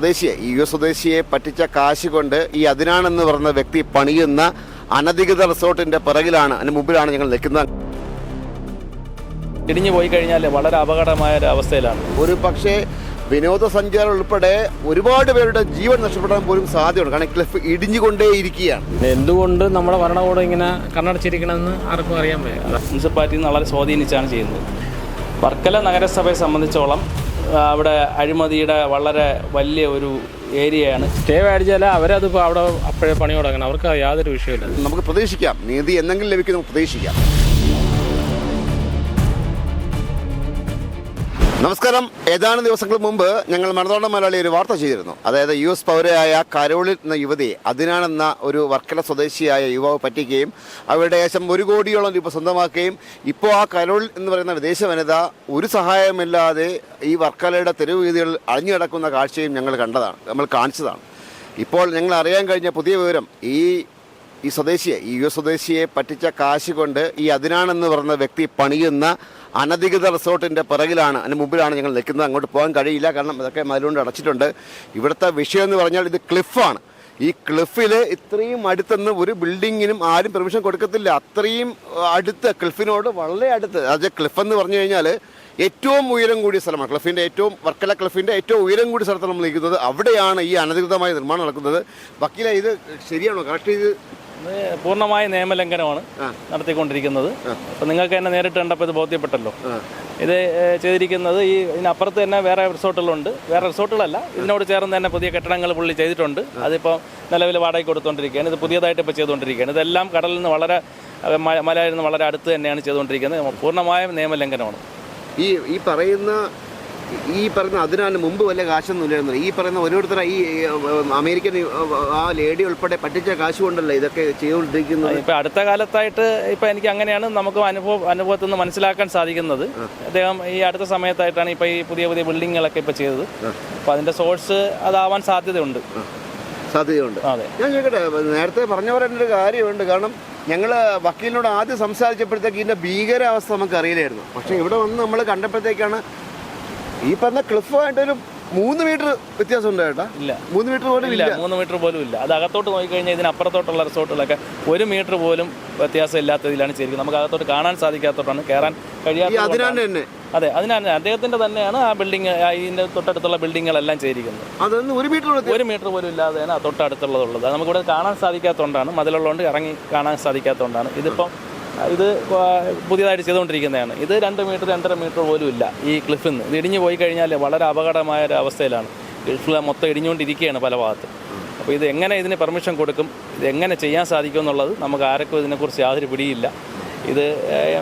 സ്വദേശിയെ ഈ U S സ്വദേശിയെ പറ്റിച്ച കാശ് കൊണ്ട് ഈ അതിനാണെന്ന് പറഞ്ഞ വ്യക്തി പണിയുന്ന അനധികൃത റിസോർട്ടിന്റെ പിറകിലാണ് അതിന് മുമ്പിലാണ് ഞങ്ങൾ നിൽക്കുന്നത്. ഇടിഞ്ഞു പോയി കഴിഞ്ഞാൽ വളരെ അപകടമായ ഒരു അവസ്ഥയിലാണ്. ഒരു പക്ഷേ വിനോദസഞ്ചാരം ഉൾപ്പെടെ ഒരുപാട് പേരുടെ ജീവൻ നഷ്ടപ്പെടാൻ പോലും സാധ്യതയുണ്ട്. കാരണം ക്ലിഫ് ഇടിഞ്ഞുകൊണ്ടേയിരിക്കുകയാണ്. എന്തുകൊണ്ട് നമ്മുടെ ഭരണകൂടം ഇങ്ങനെ കണ്ണടച്ചിരിക്കണമെന്ന് ആർക്കും അറിയാൻ വയ്യ. മുനിസിപ്പാലിറ്റി വളരെ സ്വാധീനിച്ചാണ് ചെയ്യുന്നത്. വർക്കല നഗരസഭയെ സംബന്ധിച്ചോളം അവിടെ അഴിമതിയുടെ വളരെ വലിയ ഒരു ഏരിയയാണ്. സ്റ്റേ മേടിച്ചാൽ അവരത് ഇപ്പോൾ അവിടെ അപ്പോഴേ പണി തുടങ്ങണം. അവർക്ക് യാതൊരു വിഷയമില്ല നമുക്ക് പ്രതീക്ഷിക്കാം. നീതി എന്തെങ്കിലും ലഭിക്കും നമുക്ക് പ്രതീക്ഷിക്കാം. നമസ്കാരം. ഏതാനും ദിവസങ്ങൾ മുമ്പ് ഞങ്ങൾ മണതോണ്ട മലയാളി ഒരു വാർത്ത ചെയ്തിരുന്നു. അതായത് യു എസ് പൗരയായ കരോളിൽ എന്ന യുവതിയെ അതിനാണെന്ന ഒരു വർക്കല സ്വദേശിയായ യുവാവ് പറ്റിക്കുകയും അവരുടെ ഏകദേശം ഒരു കോടിയോളം രൂപ സ്വന്തമാക്കുകയും ഇപ്പോൾ ആ കരോൾ എന്ന് പറയുന്ന വിദേശ വനിത ഒരു സഹായമില്ലാതെ ഈ വർക്കലയുടെ തെരുവ് വീതികളിൽ അഴിഞ്ഞു കിടക്കുന്ന കാഴ്ചയും ഞങ്ങൾ കണ്ടതാണ് നമ്മൾ കാണിച്ചതാണ്. ഇപ്പോൾ ഞങ്ങൾ അറിയാൻ കഴിഞ്ഞ പുതിയ വിവരം ഈ ഈ സ്വദേശിയെ ഈ യു സ്വദേശിയെ പറ്റിച്ച കാശ് കൊണ്ട് ഈ അതിനാണെന്ന് പറഞ്ഞ വ്യക്തി പണിയുന്ന അനധികൃത റിസോർട്ടിന്റെ പിറകിലാണ് അതിന് മുമ്പിലാണ് ഞങ്ങൾ നിൽക്കുന്നത്. അങ്ങോട്ട് പോകാൻ കഴിയില്ല. കാരണം ഇതൊക്കെ മതിലുകൊണ്ട് അടച്ചിട്ടുണ്ട്. ഇവിടുത്തെ വിഷയം എന്ന് പറഞ്ഞാൽ ഇത് ക്ലിഫാണ്. ഈ ക്ലിഫിൽ ഇത്രയും അടുത്തെന്ന് ഒരു ബിൽഡിങ്ങിനും ആരും പെർമിഷൻ കൊടുക്കത്തില്ല. അത്രയും അടുത്ത് ക്ലിഫിനോട് വളരെ അടുത്ത്. അത് ക്ലിഫ് എന്ന് പറഞ്ഞു കഴിഞ്ഞാൽ ഏറ്റവും ഉയരം കൂടിയ സ്ഥലമാണ്. ക്ലിഫിന്റെ ഏറ്റവും വർക്കല ക്ലിഫിന്റെ ഏറ്റവും ഉയരം കൂടിയ സ്ഥലത്താണ് നമ്മൾ നിൽക്കുന്നത്. അവിടെയാണ് ഈ അനധികൃതമായ നിർമ്മാണം നടക്കുന്നത്. വക്കീല ഇത് ശരിയാണോ? കറക്റ്റ് ഇത് പൂർണമായ നിയമലംഘനമാണ് നടത്തിക്കൊണ്ടിരിക്കുന്നത്. അപ്പം നിങ്ങൾക്ക് തന്നെ നേരിട്ട് കണ്ടപ്പോൾ ഇത് ബോധ്യപ്പെട്ടല്ലോ. ഇത് ചെയ്തിരിക്കുന്നത് ഈ ഇതിനപ്പുറത്ത് തന്നെ വേറെ റിസോർട്ടുകളുണ്ട്. വേറെ റിസോർട്ടുകളല്ല. ഇതിനോട് ചേർന്ന് തന്നെ പുതിയ കെട്ടിടങ്ങൾ പുള്ളി ചെയ്തിട്ടുണ്ട്. അതിപ്പോൾ നിലവിൽ വാടകയ്ക്ക് കൊടുത്തുകൊണ്ടിരിക്കുകയാണ് ഇത് പുതിയതായിട്ട് ഇപ്പോൾ ചെയ്തുകൊണ്ടിരിക്കുകയാണ്. ഇതെല്ലാം കടലിൽ നിന്ന് വളരെ മലയിൽ നിന്ന് വളരെ അടുത്ത് തന്നെയാണ് ചെയ്തുകൊണ്ടിരിക്കുന്നത്. പൂർണമായ നിയമലംഘനമാണ്. ഈ ഈ പറയുന്ന ഈ പറയുന്ന അതിനാണ് മുമ്പ് വല്ല കാശൊന്നും ഇല്ലായിരുന്നു ഈ പറയുന്ന ഓരോരുത്തരെ ഈ അമേരിക്കൻ ആ ലേഡി ഉൾപ്പെടെ പറ്റിച്ച കാശ് കൊണ്ടല്ലേ ഇതൊക്കെ ചെയ്തുകൊണ്ടിരിക്കുന്നത്? ഇപ്പൊ അടുത്ത കാലത്തായിട്ട് ഇപ്പൊ എനിക്ക് അങ്ങനെയാണ് നമുക്ക് അനുഭവം അനുഭവത്തിൽ നിന്ന് മനസ്സിലാക്കാൻ സാധിക്കുന്നത്. അദ്ദേഹം ഈ അടുത്ത സമയത്തായിട്ടാണ് ഇപ്പൊ ഈ പുതിയ പുതിയ ബിൽഡിങ്ങുകളൊക്കെ ഇപ്പൊ ചെയ്തത്. അപ്പൊ അതിന്റെ സോഴ്സ് അതാവാൻ സാധ്യതയുണ്ട്. സാധ്യതയുണ്ട്. അതെ. ഞാൻ ചോദിക്കട്ടെ നേരത്തെ പറഞ്ഞ ഒരു കാര്യമുണ്ട്. കാരണം ഞങ്ങൾ വക്കീലിനോട് ആദ്യം സംസാരിച്ചപ്പോഴത്തേക്ക് ഇതിന്റെ ഭീകരാവസ്ഥ നമുക്ക് അറിയില്ലായിരുന്നു. പക്ഷേ ഇവിടെ വന്ന് നമ്മൾ കണ്ടപ്പോഴത്തേക്കാണ് ഈ പറഞ്ഞ ക്ലിഫായിട്ട് ഒരു മൂന്ന് മീറ്റർ വ്യത്യാസം ഉണ്ട് ഇല്ല. മൂന്ന് മീറ്റർ പോലും ഇല്ല മൂന്ന് മീറ്റർ പോലും ഇല്ല. അത് അകത്തോട്ട് നോക്കിക്കഴിഞ്ഞാൽ ഇതിനപ്പുറത്തോട്ടുള്ള റിസോർട്ടുകളൊക്കെ ഒരു മീറ്റർ പോലും വ്യത്യാസം ഇല്ലാത്ത ഇതിലാണ് ചെയ്തിരിക്കുന്നത് നമുക്ക് അകത്തോട്ട് കാണാൻ സാധിക്കാത്തോട്ടാണ് കയറാൻ കഴിയാത്ത അതെ അതിനാണ്. അദ്ദേഹത്തിന്റെ തന്നെയാണ് ആ ബിൽഡിംഗ് ഇതിന്റെ തൊട്ടടുത്തുള്ള ബിൽഡിങ്ങുകളെല്ലാം ചെയ്തിരിക്കുന്നത്. അതൊന്ന് ഒരു മീറ്റർ ഒരു മീറ്റർ പോലും ഇല്ലാതെയാണ് തൊട്ടടുത്തുള്ളതുള്ളത്. നമുക്കിവിടെ കാണാൻ സാധിക്കാത്തതുകൊണ്ടാണ് മതിലുള്ളതുകൊണ്ട് ഇറങ്ങി കാണാൻ സാധിക്കാത്തതുകൊണ്ടാണ്. ഇതിപ്പം ഇത് പുതിയതായിട്ട് ചെയ്തുകൊണ്ടിരിക്കുന്നതാണ്. ഇത് രണ്ട് മീറ്റർ രണ്ടര മീറ്റർ പോലും ഇല്ല ഈ ക്ലിഫിൽ നിന്ന് ഇത് ഇടിഞ്ഞു പോയി കഴിഞ്ഞാൽ വളരെ അപകടമായ ഒരു അവസ്ഥയിലാണ്. ക്ലിഫിൽ മൊത്തം ഇടിഞ്ഞുകൊണ്ടിരിക്കുകയാണ് പല ഭാഗത്തും. അപ്പോൾ ഇത് എങ്ങനെ ഇതിന് പെർമിഷൻ കൊടുക്കും ഇത് എങ്ങനെ ചെയ്യാൻ സാധിക്കും എന്നുള്ളത് നമുക്ക് ആർക്കും ഇതിനെക്കുറിച്ച് യാതൊരു പിടിയില്ല ഇത്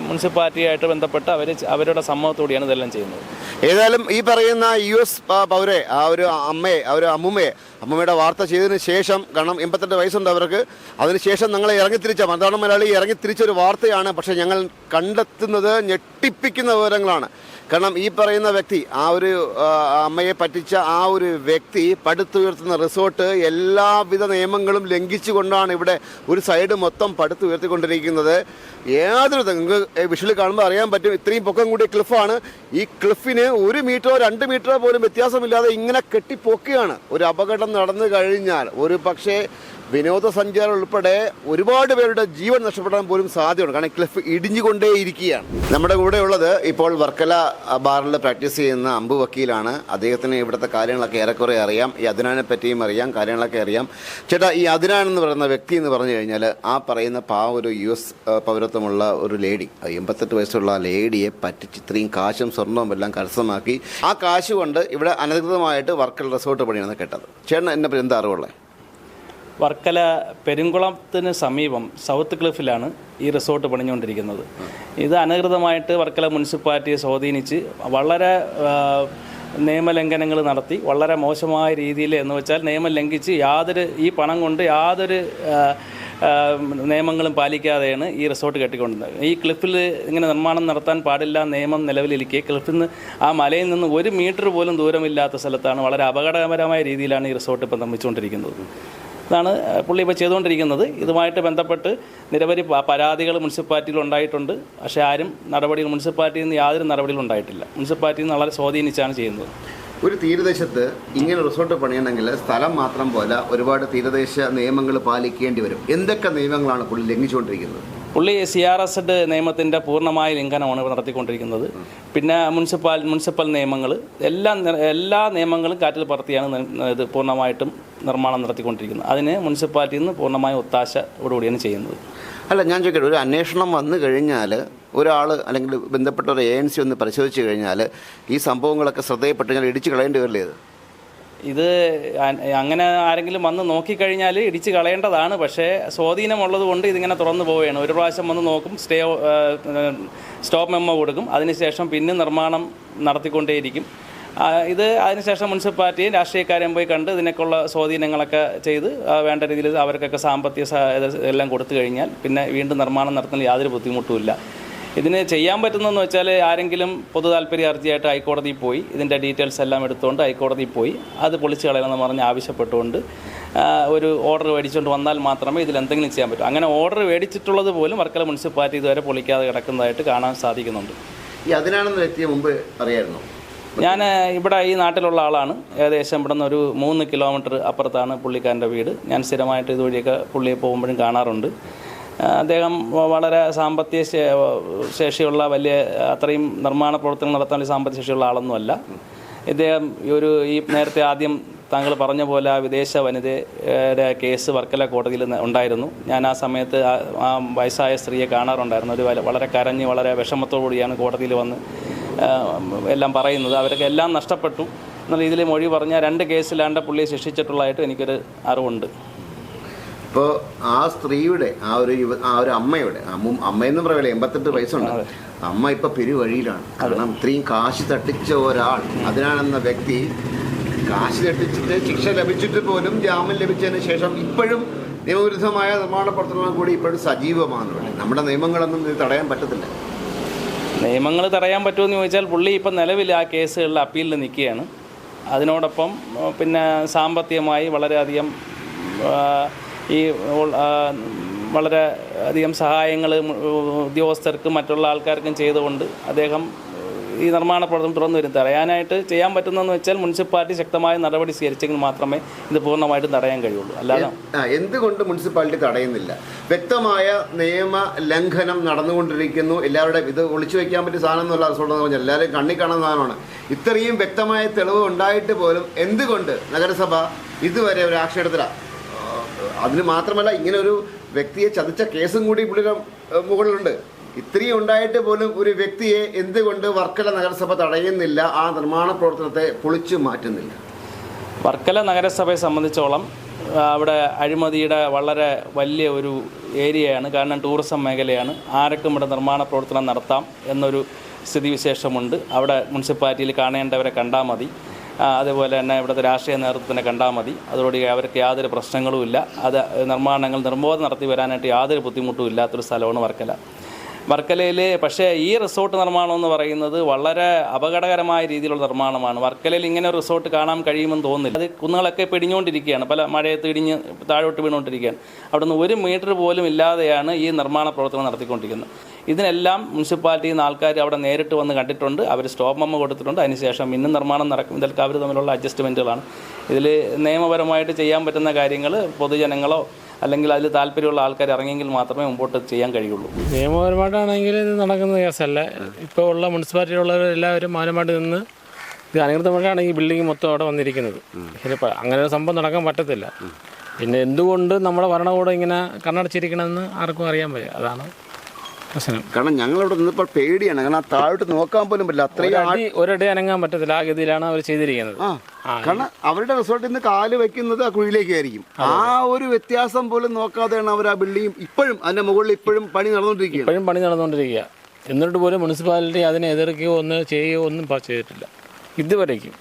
മുനിസിപ്പാലിറ്റിയായിട്ട് ബന്ധപ്പെട്ട് അവർ അവരുടെ സമ്മതത്തോടെയാണ് ഇതെല്ലാം ചെയ്യുന്നത്. ഏതായാലും ഈ പറയുന്ന യു എസ് പൗരെ ആ ഒരു അമ്മയെ ആ ഒരു അമ്മുമ്മയെ അമ്മുമ്മയുടെ വാർത്ത ചെയ്തതിന് ശേഷം കാരണം എൺപത്തെട്ട് വയസ്സുണ്ട് അവർക്ക് അതിനുശേഷം ഞങ്ങളെ ഇറങ്ങിത്തിരിച്ച മലയാളം മലയാളി ഇറങ്ങിത്തിരിച്ചൊരു വാർത്തയാണ് പക്ഷേ ഞങ്ങൾ കണ്ടെത്തുന്നത് ഞെട്ടിപ്പിക്കുന്ന വിവരങ്ങളാണ്. കാരണം ഈ പറയുന്ന വ്യക്തി ആ ഒരു അമ്മയെ പറ്റിച്ച ആ ഒരു വ്യക്തി പടുത്തുയർത്തുന്ന റിസോർട്ട് എല്ലാവിധ നിയമങ്ങളും ലംഘിച്ചുകൊണ്ടാണ് ഇവിടെ ഒരു സൈഡ് മൊത്തം പടുത്തുയർത്തിക്കൊണ്ടിരിക്കുന്നത്. യാതൊരു നിങ്ങൾക്ക് വിഷുവിൽ കാണുമ്പോൾ അറിയാൻ പറ്റും ഇത്രയും പൊക്കം കൂടിയ ക്ലിഫാണ്. ഈ ക്ലിഫിന് ഒരു മീറ്ററോ രണ്ട് മീറ്ററോ പോലും വ്യത്യാസമില്ലാതെ ഇങ്ങനെ കെട്ടിപ്പൊക്കുകയാണ്. ഒരു അപകടം നടന്നു കഴിഞ്ഞാൽ ഒരു പക്ഷേ വിനോദസഞ്ചാരം ഉൾപ്പെടെ ഒരുപാട് പേരുടെ ജീവൻ നഷ്ടപ്പെടാൻ പോലും സാധ്യതയുണ്ട്. കാരണം ക്ലിഫ് ഇടിഞ്ഞുകൊണ്ടേയിരിക്കുകയാണ്. നമ്മുടെ കൂടെ ഉള്ളത് ഇപ്പോൾ വർക്കല ബാറിൽ പ്രാക്ടീസ് ചെയ്യുന്ന അമ്പു വക്കീലാണ്. അദ്ദേഹത്തിന് ഇവിടുത്തെ കാര്യങ്ങളൊക്കെ ഏറെക്കുറെ അറിയാം. ഈ അതിനാനെ പറ്റിയും അറിയാം കാര്യങ്ങളൊക്കെ അറിയാം. ചേട്ടാ ഈ അതിനാൻ എന്ന് പറയുന്ന വ്യക്തി എന്ന് പറഞ്ഞു കഴിഞ്ഞാൽ ആ പറയുന്ന പാ ഒരു യു എസ് പൗരത്വമുള്ള ഒരു ലേഡി. എൺപത്തെട്ട് വയസ്സുള്ള ആ ലേഡിയെ പറ്റിച്ച് ഇത്രയും കാശും സ്വർണവും എല്ലാം കരസ്ഥമാക്കി. ആ കാശ് കൊണ്ട് ഇവിടെ അനധികൃതമായിട്ട് വർക്കൽ റിസോർട്ട് പണിയാണ് കേട്ടത്. ചേട്ടൻ എന്നെ എന്താ അറിവുള്ളത് വർക്കല പെരുങ്കുളത്തിന് സമീപം സൗത്ത് ക്ലിഫിലാണ് ഈ റിസോർട്ട് പണിഞ്ഞുകൊണ്ടിരിക്കുന്നത്. ഇത് അനധികൃതമായിട്ട് വർക്കല മുനിസിപ്പാലിറ്റിയെ സ്വാധീനിച്ച് വളരെ നിയമലംഘനങ്ങൾ നടത്തി വളരെ മോശമായ രീതിയിൽ എന്ന് വെച്ചാൽ നിയമം ലംഘിച്ച് യാതൊരു ഈ പണം കൊണ്ട് യാതൊരു നിയമങ്ങളും പാലിക്കാതെയാണ് ഈ റിസോർട്ട് കെട്ടിക്കൊണ്ടത് ഈ ക്ലിഫിൽ ഇങ്ങനെ നിർമ്മാണം നടത്താൻ പാടില്ല നിയമം നിലവിലിരിക്കെ ക്ലിഫിൽ നിന്ന് ആ മലയിൽ നിന്ന് ഒരു മീറ്റർ പോലും ദൂരമില്ലാത്ത സ്ഥലത്താണ് വളരെ അപകടകരമായ രീതിയിലാണ് ഈ റിസോർട്ട് ഇപ്പം നിർമ്മിച്ചുകൊണ്ടിരിക്കുന്നത്. ഇതാണ് പുള്ളി ഇപ്പോൾ ചെയ്തുകൊണ്ടിരിക്കുന്നത്. ഇതുമായിട്ട് ബന്ധപ്പെട്ട് നിരവധി പരാതികൾ മുനിസിപ്പാലിറ്റിയിൽ ഉണ്ടായിട്ടുണ്ട്. പക്ഷേ ആരും നടപടികൾ മുനിസിപ്പാലിറ്റിയിൽ നിന്ന് യാതൊരു നടപടികളും ഉണ്ടായിട്ടില്ല. മുനിസിപ്പാലിറ്റിയിൽ നിന്ന് വളരെ സ്വാധീനിച്ചാണ് ചെയ്യുന്നത്. ഒരു തീരദേശത്ത് ഇങ്ങനെ റിസോർട്ട് പണിയണമെങ്കിൽ സ്ഥലം മാത്രം പോലെ ഒരുപാട് തീരദേശ നിയമങ്ങൾ പാലിക്കേണ്ടി വരും. എന്തൊക്കെ നിയമങ്ങളാണ് പുള്ളി ലംഘിച്ചുകൊണ്ടിരിക്കുന്നത്? പുള്ളി സി ആർ എസ് എഡ് നിയമത്തിന്റെ പൂർണമായ ലംഘനമാണ് ഇവിടെ നടത്തിക്കൊണ്ടിരിക്കുന്നത്. പിന്നെ മുനിസിപ്പാൽ മുനിസിപ്പൽ നിയമങ്ങൾ എല്ലാ എല്ലാ നിയമങ്ങളും കാറ്റിൽ പറത്തിയാണ് ഇത് പൂർണമായിട്ടും നിർമ്മാണം നടത്തിക്കൊണ്ടിരിക്കുന്നത്. അതിന് മുനിസിപ്പാലിറ്റിയിൽ നിന്ന് പൂർണമായ ഒത്താശയോടുകൂടിയാണ് ചെയ്യുന്നത്. അല്ല ഞാൻ ചോദിക്കട്ടെ ഒരു അന്വേഷണം വന്നു കഴിഞ്ഞാൽ ഒരാൾ അല്ലെങ്കിൽ ബന്ധപ്പെട്ട ഒരു ഏജൻസി ഒന്ന് പരിശോധിച്ച് കഴിഞ്ഞാൽ ഈ സംഭവങ്ങളൊക്കെ ശ്രദ്ധയിൽപ്പെട്ട് കഴിഞ്ഞാൽ ഇടിച്ചു കളയേണ്ടി വരില്ലേ ഇത്? ഇത് അങ്ങനെ ആരെങ്കിലും വന്ന് നോക്കിക്കഴിഞ്ഞാൽ ഇടിച്ച് കളയേണ്ടതാണ്. പക്ഷേ സ്വാധീനമുള്ളത് കൊണ്ട് ഇതിങ്ങനെ തുറന്നു പോവുകയാണ്. ഒരു പ്രാവശ്യം വന്ന് നോക്കും സ്റ്റേ സ്റ്റോപ്പ് മെമ്മോ കൊടുക്കും. അതിനുശേഷം പിന്നെ നിർമ്മാണം നടത്തിക്കൊണ്ടേയിരിക്കും. ഇത് അതിനുശേഷം മുനിസിപ്പാലിറ്റിയും രാഷ്ട്രീയക്കാരെയും പോയി കണ്ട് ഇതിനൊക്കെയുള്ള സ്വാധീനങ്ങളൊക്കെ ചെയ്ത് വേണ്ട രീതിയിൽ അവർക്കൊക്കെ സാമ്പത്തിക എല്ലാം കൊടുത്തു കഴിഞ്ഞാൽ പിന്നെ വീണ്ടും നിർമ്മാണം നടത്തുന്നതിൽ യാതൊരു ബുദ്ധിമുട്ടുമില്ല. ഇതിന് ചെയ്യാൻ പറ്റുന്നതെന്ന് വെച്ചാൽ ആരെങ്കിലും പൊതു താല്പര്യ ഹർജിയായിട്ട് ഹൈക്കോടതിയിൽ പോയി ഇതിന്റെ ഡീറ്റെയിൽസ് എല്ലാം എടുത്തുകൊണ്ട് ഹൈക്കോടതിയിൽ പോയി അത് പൊളിച്ച് കളയണമെന്ന് പറഞ്ഞ് ആവശ്യപ്പെട്ടുകൊണ്ട് ഒരു ഓർഡർ മേടിച്ചുകൊണ്ട് വന്നാൽ മാത്രമേ ഇതിൽ എന്തെങ്കിലും ചെയ്യാൻ പറ്റൂ. അങ്ങനെ ഓർഡർ മേടിച്ചിട്ടുള്ളത് പോലും വർക്കല മുനിസിപ്പാലിറ്റി ഇതുവരെ പൊളിക്കാതെ കിടക്കുന്നതായിട്ട് കാണാൻ സാധിക്കുന്നുണ്ട്. ഈ അതിനാണെന്ന വ്യക്തിയെ മുമ്പ് അറിയായിരുന്നു? ഞാൻ ഇവിടെ ഈ നാട്ടിലുള്ള ആളാണ്. ഏകദേശം ഇവിടെ നിന്ന് ഒരു മൂന്ന് കിലോമീറ്റർ അപ്പുറത്താണ് പുള്ളിക്കാരന്റെ വീട്. ഞാൻ സ്ഥിരമായിട്ട് ഇതുവഴിയൊക്കെ പുള്ളിയെ പോകുമ്പോഴും കാണാറുണ്ട്. അദ്ദേഹം വളരെ സാമ്പത്തിക ശേഷിയുള്ള വലിയ അത്രയും നിർമ്മാണ പ്രവർത്തനങ്ങൾ നടത്താൻ വലിയ സാമ്പത്തിക ശേഷിയുള്ള ആളൊന്നുമല്ല. ഇദ്ദേഹം ഒരു ഈ നേരത്തെ ആദ്യം താങ്കൾ പറഞ്ഞ പോലെ ആ വിദേശ വനിതയുടെ കേസ് വർക്കല കോടതിയിൽ ഉണ്ടായിരുന്നു. ഞാൻ ആ സമയത്ത് ആ- വയസ്സായ സ്ത്രീയെ കാണാറുണ്ടായിരുന്നു. ഒരു വളരെ കരഞ്ഞ് വളരെ വിഷമത്തോടുകൂടിയാണ് കോടതിയിൽ വന്ന് എല്ലാം പറയുന്നത്. അവരൊക്കെ എല്ലാം നഷ്ടപ്പെട്ടു. എന്ന രീതിയിൽ മൊഴി പറഞ്ഞ രണ്ട് കേസിലാണ്ട് പുള്ളിയെ ശിക്ഷിച്ചിട്ടുള്ളതായിട്ട് എനിക്കൊരു അറിവുണ്ട്. ഇപ്പോൾ ആ സ്ത്രീയുടെ ആ ഒരു യുവ ആ ഒരു അമ്മയുടെ അമ്മ അമ്മയെന്ന് പറയല്ലേ എൺപത്തെട്ട് വയസ്സുണ്ട്. അമ്മ ഇപ്പൊ പെരുവഴിയിലാണ്. കാരണം ഇത്രയും കാശ് തട്ടിച്ച ഒരാൾ അതിനാണെന്ന വ്യക്തി കാശ് തട്ടിച്ചിട്ട് ശിക്ഷ ലഭിച്ചിട്ട് പോലും ജാമ്യം ലഭിച്ചതിന് ശേഷം ഇപ്പോഴും നിയമവിരുദ്ധമായ നിർമ്മാണ പ്രവർത്തനങ്ങൾ കൂടി ഇപ്പോഴും സജീവമാണ് ഇവിടെ. നമ്മുടെ നിയമങ്ങളൊന്നും ഇത് തടയാൻ പറ്റത്തില്ല. നിയമങ്ങൾ തടയാൻ പറ്റുമെന്ന് ചോദിച്ചാൽ പുള്ളി ഇപ്പം നിലവിൽ ആ കേസുകളിൽ അപ്പീലിൽ നിൽക്കുകയാണ്. അതിനോടൊപ്പം പിന്നെ സാമ്പത്തികമായി വളരെയധികം ഈ വളരെ അധികം സഹായങ്ങൾ ഉദ്യോഗസ്ഥർക്കും മറ്റുള്ള ആൾക്കാർക്കും ചെയ്തുകൊണ്ട് അദ്ദേഹം ഈ നിർമ്മാണ പ്രവർത്തനം തുറന്നു വരും തടയാനായിട്ട് ചെയ്യാൻ പറ്റുന്നതെന്ന് വെച്ചാൽ മുനിസിപ്പാലിറ്റി ശക്തമായ നടപടി സ്വീകരിച്ചെങ്കിൽ മാത്രമേ ഇത് പൂർണമായിട്ടും തടയാൻ കഴിയുള്ളൂ. അല്ലാതെ എന്തുകൊണ്ട് മുനിസിപ്പാലിറ്റി തടയുന്നില്ല? വ്യക്തമായ നിയമ ലംഘനം നടന്നുകൊണ്ടിരിക്കുന്നു. എല്ലാവരുടെയും ഇത് ഒളിച്ചു വെക്കാൻ പറ്റിയ സാധനം എന്നുള്ള അസുഖം പറഞ്ഞാൽ എല്ലാവരും കണ്ണി കാണുന്ന സാധനമാണ്. ഇത്രയും വ്യക്തമായ തെളിവ് ഉണ്ടായിട്ട് പോലും എന്തുകൊണ്ട് നഗരസഭ ഇതുവരെ ഒരു ആക്ഷൻ എടുത്തില്ല അതിന് മാത്രമല്ല ഇങ്ങനെ ഒരു വ്യക്തിയെ ചതിച്ച കേസും കൂടി പുള്ളിയുടെ മുകളിലുണ്ട്. ഇത്രയും ഉണ്ടായിട്ട് പോലും ഒരു വ്യക്തിയെ എന്തുകൊണ്ട് വർക്കല നഗരസഭ തടയുന്നില്ല? ആ നിർമ്മാണ പ്രവർത്തനത്തെ പൊളിച്ചു മാറ്റുന്നില്ല. വർക്കല നഗരസഭയെ സംബന്ധിച്ചോളം അവിടെ അഴിമതിയുടെ വളരെ വലിയ ഒരു ഏരിയയാണ് കാരണം ടൂറിസം മേഖലയാണ്. ആരൊക്കെ ഇവിടെ നിർമ്മാണ പ്രവർത്തനം നടത്താം എന്നൊരു സ്ഥിതിവിശേഷമുണ്ട്. അവിടെ മുനിസിപ്പാലിറ്റിയിൽ കാണേണ്ടവരെ കണ്ടാൽ മതി. അതേപോലെ തന്നെ ഇവിടുത്തെ രാഷ്ട്രീയ നേതൃത്വത്തിനെ കണ്ടാൽ മതി. അതോടെ അവർക്ക് യാതൊരു പ്രശ്നങ്ങളുമില്ല അത് നിർമ്മാണങ്ങൾ നിർബോധം നടത്തി വരാനായിട്ട് യാതൊരു ബുദ്ധിമുട്ടും ഇല്ലാത്തൊരു സ്ഥലമാണ് വർക്കല. വർക്കലയിൽ പക്ഷേ ഈ റിസോർട്ട് നിർമ്മാണം എന്ന് പറയുന്നത് വളരെ അപകടകരമായ രീതിയിലുള്ള നിർമ്മാണമാണ്. വർക്കലയിൽ ഇങ്ങനെ ഒരു റിസോർട്ട് കാണാൻ കഴിയുമെന്ന് തോന്നുന്നില്ല. അത് കുന്നുകളൊക്കെ പിടിഞ്ഞുകൊണ്ടിരിക്കുകയാണ്. പല മഴയത്ത് ഇടിഞ്ഞ് താഴോട്ട് വീണുകൊണ്ടിരിക്കുകയാണ്. അവിടുന്ന് ഒരു മീറ്റർ പോലും ഇല്ലാതെയാണ് ഈ നിർമ്മാണ പ്രവർത്തനം നടത്തിക്കൊണ്ടിരിക്കുന്നത്. ഇതിനെല്ലാം മുനിസിപ്പാലിറ്റിയിൽ നിന്ന് ആൾക്കാർ അവിടെ നേരിട്ട് വന്ന് കണ്ടിട്ടുണ്ട്. അവർ സ്റ്റോപ്പ് മമ്മ കൊടുത്തിട്ടുണ്ട്. അതിനുശേഷം ഇന്നും നിർമ്മാണം നടക്കും. ഇതൊക്കെ അവർ തമ്മിലുള്ള അഡ്ജസ്റ്റ്മെന്റുകളാണ് ഇതിൽ നിയമപരമായിട്ട് ചെയ്യാൻ പറ്റുന്ന കാര്യങ്ങൾ പൊതുജനങ്ങളോ അല്ലെങ്കിൽ അതിൽ താല്പര്യമുള്ള ആൾക്കാർ ഇറങ്ങിയെങ്കിൽ മാത്രമേ മുമ്പോട്ട് ചെയ്യാൻ കഴിയുള്ളൂ. നിയമപരമായിട്ടാണെങ്കിൽ ഇത് നടക്കുന്ന കേസല്ല ഇപ്പോൾ ഉള്ള മുനിസിപ്പാലിറ്റിയിലുള്ളവർ എല്ലാവരും മാനമായിട്ട് നിന്ന് ഇത് ഈ ബിൽഡിംഗ് മൊത്തം അവിടെ വന്നിരിക്കുന്നത്. ഇപ്പം അങ്ങനെ ഒരു സംഭവം നടക്കാൻ പറ്റത്തില്ല. പിന്നെ എന്തുകൊണ്ട് നമ്മുടെ ഭരണകൂടം ഇങ്ങനെ കണ്ണടച്ചിരിക്കണമെന്ന് ആർക്കും അറിയാൻ വയ്യ. അതാണ് പ്രശ്നം. ഞങ്ങൾ ഇവിടെ നിന്നിപ്പോൾ പേടിയാണ്. കാരണം ആ താഴോട്ട് നോക്കാൻ പോലും പറ്റില്ല. അത്രയും ഒരിടെ അനങ്ങാൻ പറ്റത്തില്ല. ആ ഗതിയിലാണ് അവർ ചെയ്തിരിക്കുന്നത്. ആ. കാരണം അവരുടെ റിസോർട്ടിൽ നിന്ന് കാൽ വെക്കുന്നത് ആ കുഴിയിലേക്ക് ആയിരിക്കും ആ ഒരു വ്യത്യാസം പോലും നോക്കാതെയാണ് അവർ ആ ബിൽഡിംഗ് ഇപ്പോഴും അതിന്റെ മുകളിൽ ഇപ്പോഴും പണി നടന്നുകൊണ്ടിരിക്കുക ഇപ്പോഴും പണി നടന്നുകൊണ്ടിരിക്കുക. എന്നിട്ട് പോലും മുനിസിപ്പാലിറ്റി അതിനെ എതിർക്കുകയോ ഒന്ന് ചെയ്യുകയോ ഒന്നും ചെയ്തിട്ടില്ല. ഇതുവരേക്കും.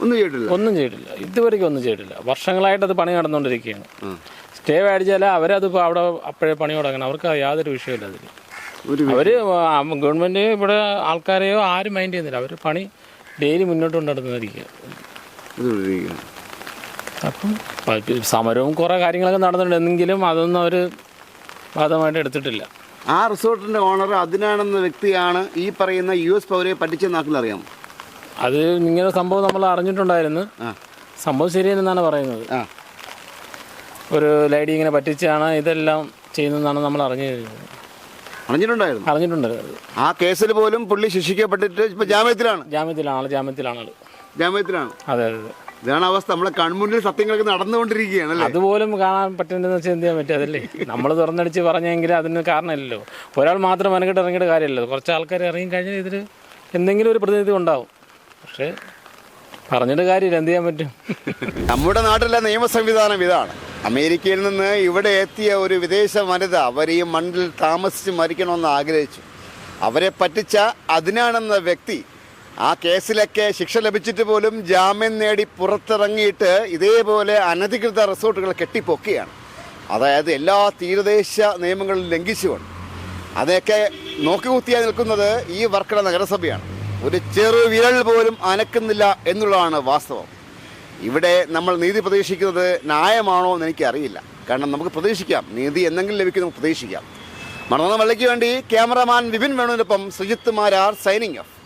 ഒന്നും ചെയ്തിട്ടില്ല. ഒന്നും ചെയ്തിട്ടില്ല. ഇതുവരേക്കും ഒന്നും ചെയ്തിട്ടില്ല. വർഷങ്ങളായിട്ട് അത് പണി നടന്നുകൊണ്ടിരിക്കുകയാണ്. സ്റ്റേ മേടിച്ചാൽ അവരത് ഇപ്പോൾ അവിടെ അപ്പോഴേ പണി തുടങ്ങണം. അവർക്ക് യാതൊരു വിഷയമില്ല അതിൽ ഒരു ഗവൺമെന്റ് ഇവിടെ ആൾക്കാരെയോ ആരും മൈൻഡ് ചെയ്യുന്നില്ല. അവർ പണി ഡെയിലി മുന്നോട്ട് കൊണ്ടുനടന്നിരിക്കുക. അപ്പം സമരവും കുറെ കാര്യങ്ങളൊക്കെ നടന്നിട്ടുണ്ട്. എന്നെങ്കിലും അതൊന്നും അവർ വാദമായിട്ട് എടുത്തിട്ടില്ല. ആ റിസോർട്ടിന്റെ ഓണർ അതിനാണെന്ന വ്യക്തിയാണ് ഈ പറയുന്ന യു എസ് പൗരയെ പറ്റിച്ചെന്ന് ആർക്കും അറിയാം അത് ഇങ്ങനെ സംഭവം നമ്മൾ അറിഞ്ഞിട്ടുണ്ടായിരുന്നു. സംഭവം ശരിയെന്നാണ് പറയുന്നത്. ഒരു ലേഡി ഇങ്ങനെ പറ്റിച്ചാണ് ഇതെല്ലാം ചെയ്യുന്നതെന്നാണ് നമ്മൾ അറിഞ്ഞു കഴിഞ്ഞത് അറിഞ്ഞിട്ടുണ്ടായിരുന്നു അറിഞ്ഞിട്ടുണ്ട് ആ കേസിൽ പോലും പുള്ളി ശിക്ഷിക്കപ്പെട്ടിട്ട് ഇപ്പൊ ജാമ്യത്തിലാണ്. ജാമ്യത്തിലാണ് ജാമ്യത്തിലാണ് ആൾ. ജാമ്യത്തിലാണ്. അതെ അതെ അതെ. ഇതാണ് അവസ്ഥ. നമ്മളെ കൺമുന്നിൽ സത്യങ്ങളൊക്കെ നടന്നുകൊണ്ടിരിക്കുകയാണ് അല്ലേ? അതുപോലും കാണാൻ പറ്റുന്നതെന്ന് വെച്ചാൽ എന്ത് ചെയ്യാൻ പറ്റും? അതല്ലേ? നമ്മൾ തുറന്നടിച്ച് പറഞ്ഞെങ്കിൽ അതിന് കാരണമില്ലല്ലോ. ഒരാൾ മാത്രം അനങ്ങിട്ട് ഇറങ്ങിയിട്ട് കാര്യമില്ലല്ലോ. കുറച്ച് ആൾക്കാർ ഇറങ്ങി കഴിഞ്ഞാൽ ഇതിൽ എന്തെങ്കിലും ഒരു പ്രതിനിധി ഉണ്ടാവും. പക്ഷേ പറഞ്ഞിട്ട് കാര്യമില്ല. എന്ത് ചെയ്യാൻ പറ്റും? നമ്മുടെ നാട്ടിലെ നിയമ സംവിധാനം ഇതാണ്. അമേരിക്കയിൽ നിന്ന് ഇവിടെ എത്തിയ ഒരു വിദേശ വനിത അവർ ഈ മണ്ണിൽ താമസിച്ച് മരിക്കണമെന്ന് ആഗ്രഹിച്ചു. അവരെ പറ്റിച്ച അതിനാണെന്ന വ്യക്തി ആ കേസിലൊക്കെ ശിക്ഷ ലഭിച്ചിട്ട് പോലും ജാമ്യം നേടി പുറത്തിറങ്ങിയിട്ട് ഇതേപോലെ അനധികൃത റിസോർട്ടുകൾ കെട്ടിപ്പൊക്കുകയാണ്. അതായത് എല്ലാ തീരദേശ നിയമങ്ങളും ലംഘിച്ചുകൊണ്ട്. അതൊക്കെ നോക്കിക്കുത്തിയായി നിൽക്കുന്നത് ഈ വർക്കല നഗരസഭയാണ്. ഒരു ചെറു വിരൽ പോലും അനക്കുന്നില്ല എന്നുള്ളതാണ് വാസ്തവം. ഇവിടെ നമ്മൾ നീതി പ്രതീക്ഷിക്കുന്നത് ന്യായമാണോ എന്ന് എനിക്കറിയില്ല. കാരണം നമുക്ക് പ്രതീക്ഷിക്കാം. നീതി എന്തെങ്കിലും ലഭിക്കും നമുക്ക് പ്രതീക്ഷിക്കാം. മണന്ന വെള്ളയ്ക്ക് വേണ്ടി ക്യാമറമാൻ വിപിൻ വേണുവിനൊപ്പം സുജിത്ത് മാരാർ സൈനിങ് ഓഫ്